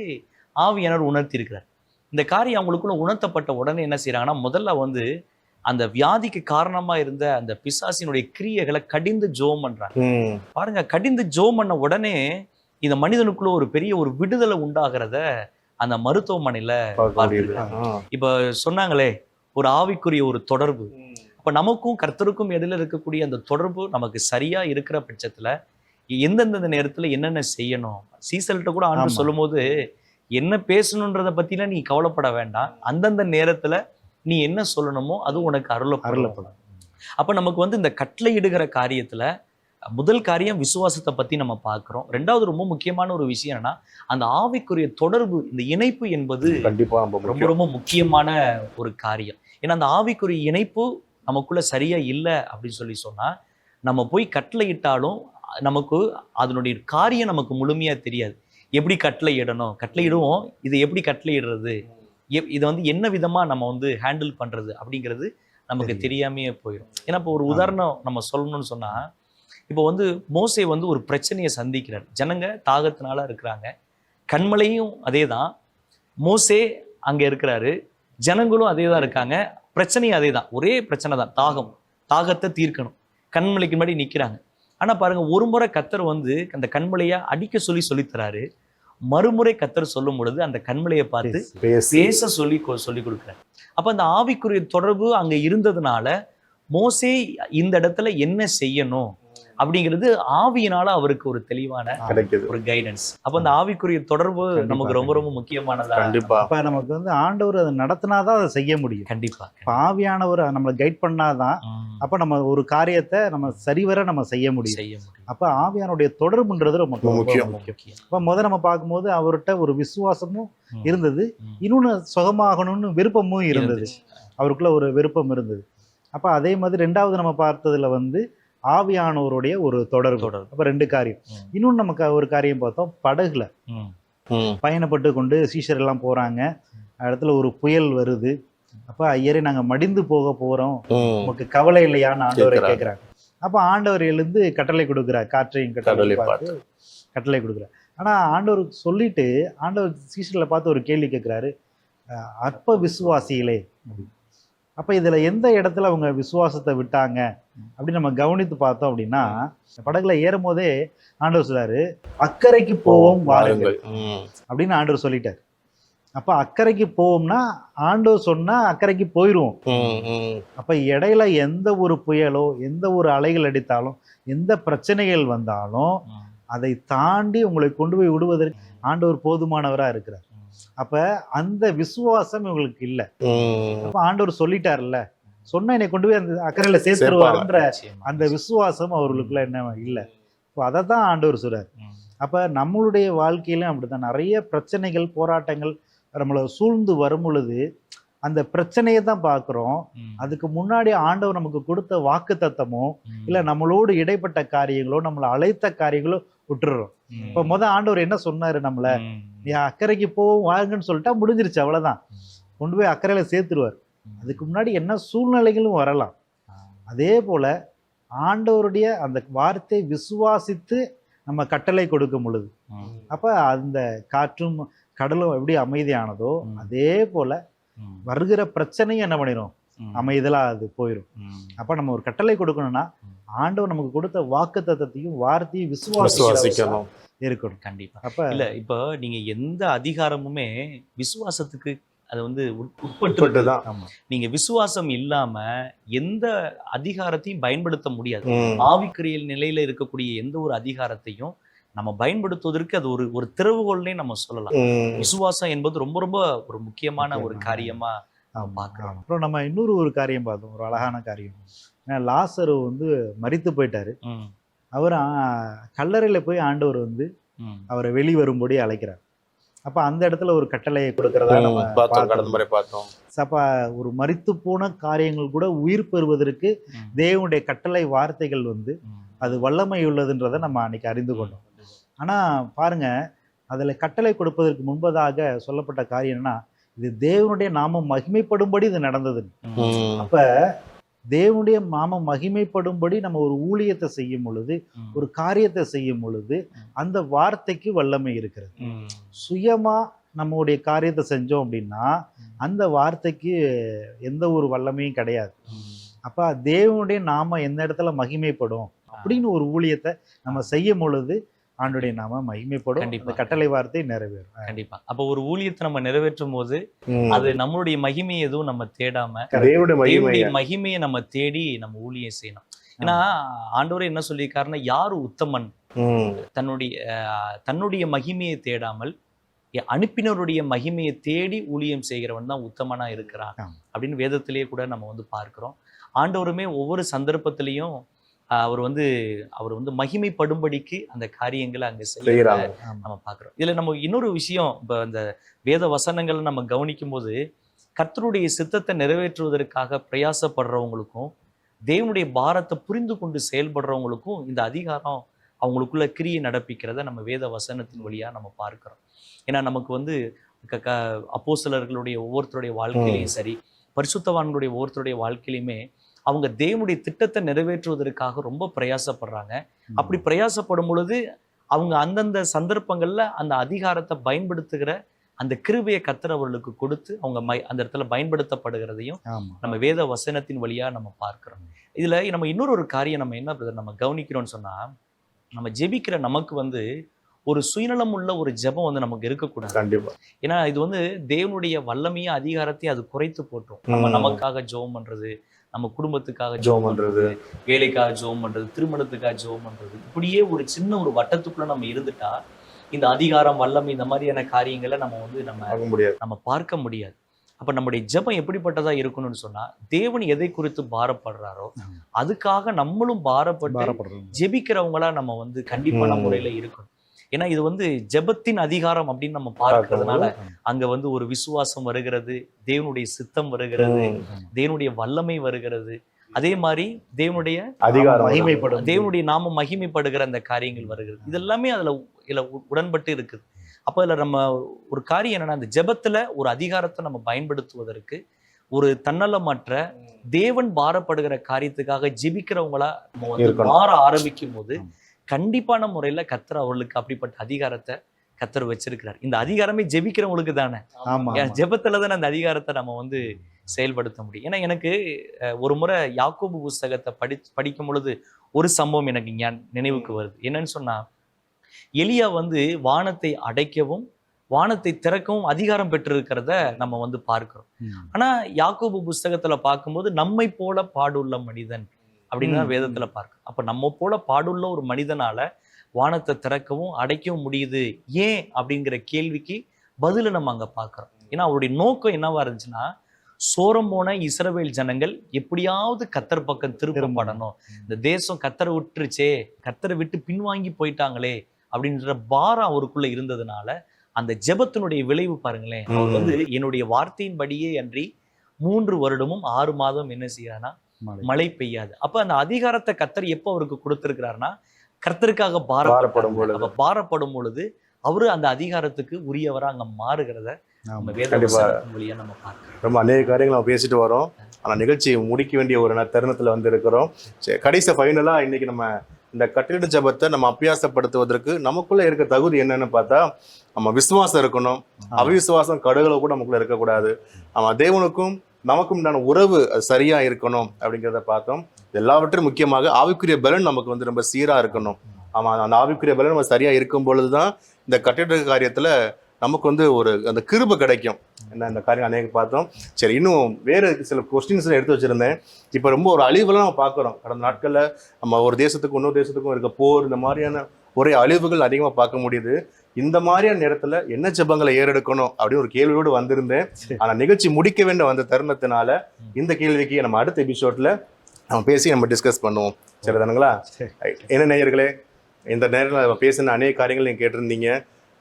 ஆவியானவர் உணர்த்தி இருக்கிறார் இந்த காரியம் அவங்களுக்குள்ள உணர்த்தப்பட்ட உடனே என்ன செய்றாங்கன்னா முதல்ல வந்து அந்த வியாதிக்கு காரணமா இருந்த அந்த பிசாசினுடைய கிரியைகளை கடிந்து ஜெபம் பண்றாங்க. பாருங்க கடிந்து ஜெபம் பண்ண உடனே இந்த மனிதனுக்குள்ள ஒரு பெரிய ஒரு விடுதலை உண்டாகிறத அந்த மருத்துவமனையில. இப்ப சொன்னாங்களே ஒரு ஆவிக்குரிய ஒரு தொடர்பு. அப்ப நமக்கும் கர்த்தருக்கும் இடையில இருக்கக்கூடிய அந்த தொடர்பு நமக்கு சரியா இருக்கிற பட்சத்துல எந்தெந்த நேரத்துல என்னென்ன செய்யணும்? சீசல்கிட்ட கூட ஆண்டு ஆமா. சொல்லும்போது என்ன பேசணுன்றத பத்திலாம் நீ கவலைப்பட வேண்டாம். அந்தந்த நேரத்துல நீ என்ன சொல்லணுமோ அது உனக்கு அருளப்படும். அருளப்படும். அப்ப நமக்கு வந்து இந்த கட்டளையிடுகிற காரியத்துல முதல் காரியம் விசுவாசத்தை பத்தி நம்ம பார்க்கிறோம். ரெண்டாவது ரொம்ப முக்கியமான ஒரு விஷயம் என்னன்னா அந்த ஆவிக்குரிய தொடர்பு இந்த இணைப்பு என்பது கண்டிப்பா ரொம்ப ரொம்ப முக்கியம். ரொம்ப முக்கியமான ஒரு காரியம். ஏன்னா அந்த ஆவிக்குரிய இணைப்பு நமக்குள்ள சரியா இல்லை அப்படின்னு சொல்லி சொன்னா நம்ம போய் கட்டளையிட்டாலும் நமக்கு அதனுடைய காரியம் நமக்கு முழுமையா தெரியாது. எப்படி கட்டளை இடணும்? கட்டளை இடுவோம். இது எப்படி கட்டளை இடுறது? எப்- இதை வந்து என்ன விதமா நம்ம வந்து ஹேண்டில் பண்றது அப்படிங்கிறது நமக்கு தெரியும். தெரியாமையே போயிடும் ஏன்னா இப்போ ஒரு. உதாரணம் நம்ம சொல்லணும்னு சொன்னா இப்போ வந்து மோசே வந்து ஒரு பிரச்சனையை சந்திக்கிறார். ஜனங்க தாகத்தினால இருக்கிறாங்க. கண்மலையும் அதே தான் மோசே அங்க இருக்கிறாரு. ஜனங்களும் அதே தான் இருக்காங்க. பிரச்சனையும் அதே தான் ஒரே பிரச்சனை தான். தாகம். தாகத்தை தீர்க்கணும். கண்மலைக்கு முன்னாடி நிக்கிறாங்க. ஆனா பாருங்க ஒரு முறை கத்தர் வந்து அந்த கண்மலையை அடிக்க சொல்லி சொல்லித்தராரு மறுமுறை கத்தர் சொல்லும் பொழுது அந்த கண்மலையை பார்த்து பேசி சொல்லி சொல்லி கொடுக்குறாரு. அப்ப அந்த ஆவிக்குரிய தொடர்பு அங்க இருந்ததுனால மோசே இந்த இடத்துல என்ன செய்யணும்? அப்படிங்கிறது ஆவியினால அவருக்கு ஒரு தெளிவான கிடைக்குது. ஒரு கைடன்ஸ் அப்ப அந்த ஆவிக்குரிய தொடர்பு நமக்கு ரொம்ப ரொம்ப முக்கியமானதா கண்டிப்பா. அப்ப நமக்கு வந்து ஆண்டவர் அதை நடத்தினாதான் அதை செய்ய முடியும். கண்டிப்பா இப்ப ஆவியானவர் நம்மளை கைட் பண்ணாதான் அப்ப நம்ம ஒரு காரியத்தை நம்ம சரிவர நம்ம செய்ய முடியும். செய்ய முடியும். அப்ப ஆவியானுடைய தொடர்புன்றது ரொம்ப முக்கியம். முக்கியம் முக்கியம். அப்ப முதல்ல நம்ம பார்க்கும்போது அவர்கிட்ட ஒரு விசுவாசமும் இருந்தது. இன்னொன்னு சுகமாகணும்னு விருப்பமும் இருந்தது. அவருக்குள்ள ஒரு விருப்பம் இருந்தது. அப்ப அதே மாதிரி ரெண்டாவது நம்ம பார்த்ததுல வந்து ஆவியானவருடைய ஒரு தொடர்பு தொடர்பு. அப்ப ரெண்டு காரியம் ம். இன்னொன்னு நமக்கு ஒரு காரியம் பார்த்தோம் படகுல. பயணப்பட்டு கொண்டு சீஷர் எல்லாம் போறாங்க இடத்துல ஒரு புயல் வருது அப்ப ஐயரே நாங்க மடிந்து போக போறோம். நமக்கு கவலை இல்லையான்னு ஆண்டவரை கேட்கிறாங்க. அப்ப ஆண்டவர் எழுந்து கட்டளை கொடுக்கிறார் காற்றையும் கட்டளை பார்த்து கட்டளை கொடுக்கிறார் ஆனா ஆண்டவர் சொல்லிட்டு ஆண்டவர் சீஷர்ல பார்த்து ஒரு கேள்வி கேட்கிறாரு அற்ப விசுவாசிகளே. அப்ப இதுல எந்த இடத்துல அவங்க விசுவாசத்தை விட்டாங்க அப்படின்னு நம்ம கவனித்து பார்த்தோம் அப்படின்னா படகுல ஏறும் போதே ஆண்டவர் சொல்றாரு அக்கறைக்கு போவோம் வாருங்கள். அப்படின்னு ஆண்டவர் சொல்லிட்டார். அப்ப அக்கறைக்கு போவோம்னா ஆண்டவர் சொன்னா அக்கறைக்கு போயிடுவோம். அப்ப இடையில எந்த ஒரு புயலோ எந்த ஒரு அலைகள் அடித்தாலும் எந்த பிரச்சனைகள் வந்தாலும் அதை தாண்டி உங்களை கொண்டு போய் விடுவதற்கு ஆண்டவர் போதுமானவரா இருக்கிறார். அப்ப அந்த விசுவாசம் இவங்களுக்கு இல்ல ஆண்டவர் சொல்லிட்டார்ல சொன்னா என்னை கொண்டு போய் அந்த அக்கறையில சேர்த்துருவாருன்ற. அந்த விசுவாசம் அவர்களுக்குள்ள என்ன இல்ல இப்போ அதை தான் ஆண்டவர் சொல்றார் அப்ப நம்மளுடைய வாழ்க்கையிலும் அப்படித்தான் நிறைய பிரச்சனைகள் போராட்டங்கள் நம்மளை சூழ்ந்து வரும் பொழுது அந்த பிரச்சனையை தான் பார்க்குறோம். அதுக்கு முன்னாடி ஆண்டவர் நமக்கு கொடுத்த வாக்கு தத்தமோ. இல்லை நம்மளோடு இடைப்பட்ட காரியங்களோ நம்மளை அழைத்த காரியங்களோ விட்டுடுறோம் ம். இப்போ முத ஆண்டவர் என்ன சொன்னாரு நம்மள. நீ அக்கறைக்கு போவோம் வாங்கன்னு சொல்லிட்டா முடிஞ்சிருச்சு அவ்வளவுதான். கொண்டு போய் அக்கறையில சேர்த்துருவார். அதுக்கு முன்னாடி என்ன சூழ்நிலைகளும் வரலாம். அதே போல ஆண்டவருடைய அந்த வார்த்தை விசுவாசித்து நம்ம கட்டளை கொடுக்கும் பொழுது அப்போ அப்ப அந்த காற்றும் கடலும் எப்படி அமைதியானதோ அதே போல வருகிற பிரச்சனையும் என்ன பண்ணிடும் அமைதலாக அது போயிடும் அப்போ அப்ப நம்ம ஒரு கட்டளை கொடுக்கணும்னா ஆண்டவர் நமக்கு கொடுத்த வாக்கு தத்தத்தையும் வார்த்தையும் விசுவாசிக்கணும். இருக்கணும். கண்டிப்பா. அப்ப இல்ல இப்போ நீங்க எந்த அதிகாரமுமே விசுவாசத்துக்கு அது வந்து உட்- உட்பட்டு தான். ஆமா. நீங்க விசுவாசம் இல்லாம எந்த அதிகாரத்தையும் பயன்படுத்த முடியாது. ஆவிக்குரியல் நிலையில இருக்கக்கூடிய எந்த ஒரு அதிகாரத்தையும் நம்ம பயன்படுத்துவதற்கு அது ஒரு ஒரு திறவுகோல்னே நம்ம சொல்லலாம். விசுவாசம் என்பது ரொம்ப ரொம்ப ஒரு முக்கியமான ஒரு காரியமா. ஆமா. அப்புறம் நம்ம இன்னொரு ஒரு காரியம் பார்த்தோம். ஒரு அழகான காரியம். லாசரு வந்து மரித்து போயிட்டாரு. அவர் கல்லறையில போய் ஆண்டவர் வந்து அவரை வெளி வரும்படி அழைக்கிறார். அப்ப அந்த இடத்துல ஒரு கட்டளையை கொடுக்கறதா நம்ம பார்த்தோம் கடந்த பார்த்தோம். முறை பார்த்தோம். அப்ப ஒரு மரித்து போன காரியங்கள் கூட உயிர் பெறுவதற்கு தேவனுடைய கட்டளை வார்த்தைகள் வந்து. அது வல்லமை உள்ளதுன்றதை நம்ம அன்னைக்கு அறிந்து கொண்டோம். ஆனா பாருங்க அதுல கட்டளை கொடுப்பதற்கு முன்பதாக சொல்லப்பட்ட காரியம் என்னன்னா இது தேவனுடைய நாமம் மகிமைப்படும்படி இது நடந்தது. அப்ப தேவனுடைய நாமம் மகிமைப்படும்படி நம்ம ஒரு ஊழியத்தை செய்யும் பொழுது ஒரு காரியத்தை செய்யும் பொழுது அந்த வார்த்தைக்கு வல்லமை இருக்கிறது. சுயமா நம்மளுடைய காரியத்தை செஞ்சோம் அப்படின்னா அந்த வார்த்தைக்கு எந்த ஒரு வல்லமையும் கிடையாது. அப்ப தேவனுடைய நாம எந்த இடத்துல மகிமைப்படும் அப்படின்னு ஒரு ஊழியத்தை நம்ம செய்யும் பொழுது ஆண்டுடைய நாம மகிமைப்படும். கண்டிப்பா. அந்த கட்டளை வார்த்தை நிறைவேறும். கண்டிப்பா. அப்ப ஒரு ஊழியத்தை நம்ம நிறைவேற்றும் போது. அது நம்மளுடைய மகிமை எதுவும் நம்ம தேடாம தேவனுடைய மகிமை தேவனுடைய மகிமையை நம்ம தேடி நம்ம ஊழியம் செய்யணும். ஏன்னா ஆண்டவரே என்ன சொல்லியிருக்காருன்னா யார் உத்தமன். தன்னுடைய தன்னுடைய மகிமையை தேடாமல் அனுப்பினருடைய மகிமையை தேடி ஊழியம் செய்கிறவன் தான் உத்தமனா இருக்கிறான். அப்படின்னு வேதத்திலேயே கூட நம்ம வந்து பார்க்கிறோம். ஆண்டவருமே ஒவ்வொரு சந்தர்ப்பத்திலையும் அவர் வந்து அவர் வந்து மகிமைப்படும்படிக்கு அந்த காரியங்களை அங்க செய்யறாங்க. நம்ம பார்க்குறோம். இதுல நம்ம இன்னொரு விஷயம் இப்போ இந்த வேத வசனங்களை நம்ம கவனிக்கும் போது கர்த்தருடைய சித்தத்தை நிறைவேற்றுவதற்காக பிரயாசப்படுறவங்களுக்கும் தேவனுடைய பாரத்தை புரிந்து கொண்டு செயல்படுறவங்களுக்கும் இந்த அதிகாரம் அவங்களுக்குள்ள கிரியை நடப்பிக்கிறத நம்ம வேத வசனத்தின் வழியா நம்ம பார்க்கிறோம். ஏன்னா நமக்கு வந்து க- க அப்போஸ்தலர்களுடைய ஒவ்வொருத்தருடைய வாழ்க்கையிலையும் சரி பரிசுத்தவான்களுடைய ஒவ்வொருத்தருடைய வாழ்க்கையிலுமே அவங்க தேவனுடைய திட்டத்தை நிறைவேற்றுவதற்காக ரொம்ப பிரயாசப்படுறாங்க. அப்படி பிரயாசப்படும் பொழுது அவங்க அந்தந்த சந்தர்ப்பங்கள்ல அந்த அதிகாரத்தை பயன்படுத்துகிற அந்த கிருபையை கத்தர் அவர்களுக்கு கொடுத்து அவங்க மை அந்த இடத்துல பயன்படுத்தப்படுகிறதையும் நம்ம வேத வசனத்தின் வழியா நம்ம பார்க்கிறோம். இதுல நம்ம இன்னொரு ஒரு காரியம் நம்ம என்ன நம்ம கவனிக்கிறோம்னு சொன்னா நம்ம ஜெபிக்கிற நமக்கு வந்து ஒரு சுயநலம் உள்ள ஒரு ஜெபம் வந்து நமக்கு இருக்கக்கூடாது. கண்டிப்பா. ஏன்னா இது வந்து தேவனுடைய வல்லமையும் அதிகாரத்தையும் அது குறைத்து போட்டோம் நம்ம. நமக்காக ஜெபம் பண்றது நம்ம குடும்பத்துக்காக ஜெபம் பண்றது. வேலைக்காக ஜெபம் பண்றது திருமணத்துக்காக ஜெபம் பண்றது இப்படியே ஒரு சின்ன ஒரு வட்டத்துக்குள்ள நம்ம இருந்துட்டா இந்த அதிகாரம் வல்லமை இந்த மாதிரியான காரியங்களை நம்ம வந்து நம்ம முடியாது நம்ம பார்க்க முடியாது அப்ப நம்முடைய ஜெபம் எப்படிப்பட்டதா இருக்கணும்னு சொன்னா தேவன் எதை குறித்து பாரப்படுறாரோ. அதுக்காக நம்மளும் பாரப்பட்டு ஜெபிக்கிறவங்களா நம்ம வந்து கண்டிப்பான. முறையில இருக்கணும் ஏன்னா இது வந்து ஜெபத்தின் அதிகாரம் அப்படின்னு நம்ம பார்க்கறதுனால அங்க வந்து ஒரு விசுவாசம் வருகிறது தேவனுடைய சித்தம் வருகிறது. தேவனுடைய வல்லமை வருகிறது. அதே மாதிரி தேவனுடைய அதிகாரம் மகிமைப்படும். தேவனுடைய நாம மகிமைப்படுகிற அந்த காரியங்கள் வருகிறது. இதெல்லாமே அதுல உ- இதுல உடன்பட்டு இருக்குது. அப்ப இதுல நம்ம ஒரு காரியம் என்னன்னா அந்த ஜெபத்துல ஒரு அதிகாரத்தை நம்ம பயன்படுத்துவதற்கு ஒரு தன்னலமற்ற தேவன் பாரப்படுகிற காரியத்துக்காக ஜெபிக்கிறவங்களா நம்ம வந்து இருக்கணும். மாற ஆரம்பிக்கும் போது கண்டிப்பான முறையில கத்தர் அவர்களுக்கு அப்படிப்பட்ட அதிகாரத்தை கத்தர் வச்சிருக்கிறார். இந்த அதிகாரமே ஜெபிக்கிறவங்களுக்கு தானே? ஜெபத்துல தானே அந்த அதிகாரத்தை நம்ம வந்து செயல்படுத்த முடியும்? ஏன்னா எனக்கு ஒரு முறை யாக்கோபு புஸ்தகத்தை படி படிக்கும் பொழுது ஒரு சம்பவம் எனக்கு ஞான் நினைவுக்கு வருது. என்னன்னு சொன்னா எலியா வந்து வானத்தை அடைக்கவும் வானத்தை திறக்கவும் அதிகாரம் பெற்றிருக்கிறத நம்ம வந்து பார்க்கிறோம். ஆனா யாக்கோபு புஸ்தகத்துல பார்க்கும்போது நம்மை போல பாடுள்ள மனிதன் அப்படின்னு தான் வேதத்துல பார்க்கிறோம் அப்ப நம்ம போல பாடுள்ள ஒரு மனிதனால வானத்தை திறக்கவும் அடைக்கவும் முடியுது. ஏன்? அப்படிங்கிற கேள்விக்கு பதில நம்ம அங்க பார்க்கிறோம். ஏன்னா அவருடைய நோக்கம் என்னவா இருந்துச்சுன்னா சோரம் போன இஸ்ரவேல் ஜனங்கள் எப்படியாவது கத்தர் பக்கம் திரும்பப்படணும் இந்த தேசம் கத்தரை விட்டுருச்சே கத்தரை விட்டு பின்வாங்கி போயிட்டாங்களே அப்படின்ற பாரம் அவருக்குள்ள இருந்ததுனால அந்த ஜெபத்தினுடைய விளைவு பாருங்களேன். அவர். வந்து என்னுடைய வார்த்தையின்படியே அன்றி மூன்று வருடமும் ஆறு மாதம் என்ன செய்யாதுன்னா மழை. பெய்யாது. அப்ப அந்த அதிகாரத்தை கர்த்தர் எப்போ அவருக்கு கொடுத்திருக்கிறாருன்னா கர்த்தருக்காக பாரப்படும். அப்ப பாரப்படும் பொழுது அவரு அந்த அதிகாரத்துக்கு உரியவரா அங்க மாறுகிறத நம்ம நம்ம ரொம்ப அநேக காரியங்கள் நம்ம பேசிட்டு வரோம். ஆனா நிகழ்ச்சி முடிக்க வேண்டிய ஒரு தருணத்துல வந்து இருக்கிறோம் சரி கடைசி ஃபைனலா இன்னைக்கு நம்ம இந்த கட்டிட ஜபத்தை நம்ம அபியாசப்படுத்துவதற்கு நமக்குள்ள இருக்க தகுதி என்னன்னு பார்த்தா நம்ம விசுவாசம் இருக்கணும். அவிசுவாசம் கடுகளை கூட நமக்குள்ள இருக்கக்கூடாது. ஆமா தேவனுக்கும் நமக்கு உண்டான உறவு அது சரியா இருக்கணும் அப்படிங்கிறத பார்த்தோம். எல்லாவற்றையும் முக்கியமாக ஆவிக்குரிய பலன் நமக்கு வந்து ரொம்ப சீரா இருக்கணும். ஆமா அந்த ஆவிக்குரிய பலன் நம்ம சரியா இருக்கும் பொழுதுதான் இந்த கட்டிட காரியத்துல நமக்கு வந்து ஒரு அந்த கிருபை கிடைக்கும். என்ன இந்த காரியம் அநேக பார்த்தோம். சரி இன்னும் வேறு சில கொஸ்டின்ஸ் எடுத்து வச்சுருந்தேன். இப்போ ரொம்ப ஒரு அழிவுலாம் நம்ம பார்க்குறோம். கடந்த நாட்களில் நம்ம ஒரு தேசத்துக்கும் இன்னொரு தேசத்துக்கும் இருக்க போர் இந்த மாதிரியான ஒரே அழிவுகள் அதிகமாக பார்க்க முடியுது. இந்த மாதிரியான நேரத்தில் என்ன ஜெபங்களை ஏறெடுக்கணும் அப்படின்னு ஒரு கேள்வியோடு வந்திருந்தேன். ஆனால் நிகழ்ச்சி முடிக்க வேண்டிய வந்த தருணத்தினால இந்த கேள்விக்கு நம்ம அடுத்த எபிசோட்ல நம்ம பேசி நம்ம டிஸ்கஸ் பண்ணுவோம். சரிதானுங்களா. என்ன நேயர்களே இந்த நேரத்தில் நம்ம பேசின அநேக காரியங்கள் நீங்கள் கேட்டிருந்தீங்க.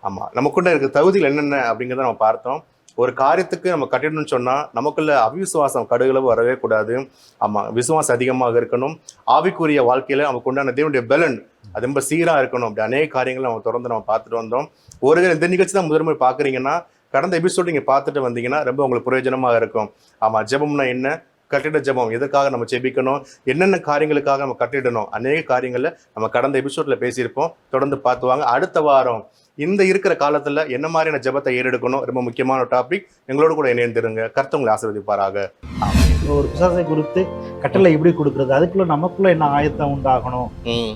ஆமாம் நமக்குள்ள இருக்க தகுதிகள் என்னென்ன அப்படிங்கிறத நம்ம பார்த்தோம். ஒரு காரியத்துக்கு நம்ம கட்டிடணும்னு சொன்னால் நமக்குள்ள அவிசுவாசம் கடுகளவு வரவே கூடாது. ஆமாம் விசுவாசம் அதிகமாக இருக்கணும். ஆவிக்குரிய வாழ்க்கையில் நமக்கு உண்டான தேவனுடைய பலன் அது ரொம்ப சீராக இருக்கணும். அப்படி அநேக காரியங்களை நம்ம தொடர்ந்து நம்ம பார்த்துட்டு வந்தோம். ஒரு இந்த நிகழ்ச்சி தான் முதல் முறை பார்க்குறீங்கன்னா கடந்த எபிசோட் நீங்கள் பார்த்துட்டு வந்தீங்கன்னா ரொம்ப உங்களுக்கு பிரயோஜனமாக இருக்கும். ஆமாம் ஜபம்னா என்ன? கட்டிட ஜெபம். எதுக்காக நம்ம ஜெபிக்கணும்? என்னென்ன காரியங்களுக்காக நம்ம கட்டிடணும்? அநேக காரியங்களை நம்ம கடந்த எபிசோட்ல பேசியிருப்போம். தொடர்ந்து பார்த்துவாங்க அடுத்த வாரம் இந்த இருக்கிற காலத்துல என்ன மாதிரியான ஜெபத்தை ஏறெடுக்கணும்? ரொம்ப முக்கியமான டாபிக் எங்களோட கூட இணைந்திருங்க. கர்த்தவங்களை ஆசீர்வதிப்பாராக. ஒரு பிசாசை குறித்து கட்டளை எப்படி கொடுக்கறது? அதுக்குள்ள நமக்குள்ள என்ன ஆயத்தம் உண்டாகணும்?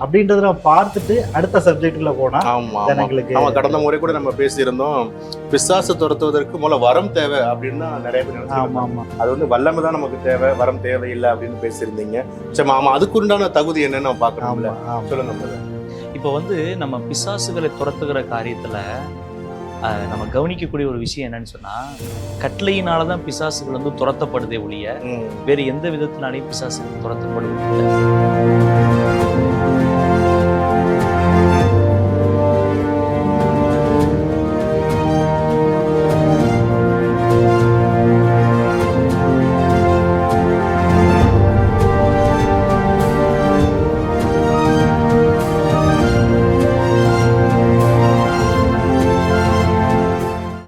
அப்படின்றத நம்ம பார்த்துட்டு அடுத்த சப்ஜெக்ட்ல போனா ஜனங்களுக்கு ஆமா கடந்த முறை கூட நம்ம பேசியிருந்தோம். பிசாசு துரத்துவதற்கு முதல்ல வரம் தேவை அப்படின்னு நிறைய பேர் ஆமா ஆமா. அது வந்து வல்லமை தான் நமக்கு தேவை வரம் தேவையில்லை அப்படின்னு பேசியிருந்தீங்க. சரி ஆமா அதுக்குண்டான தகுதி என்னன்னு நம்ம பார்க்கணும்ல. சொல்லுங்க. இப்போ வந்து நம்ம பிசாசுகளை துரத்துகிற காரியத்துல நம்ம கவனிக்கக்கூடிய ஒரு விஷயம் என்னன்னு சொன்னா கட்டளையினால தான் பிசாசுகள் வந்து துரத்தப்படுதே ஒழிய வேறு எந்த விதத்தினாலையும் பிசாசுகள் துரத்தப்படுவதில்லை.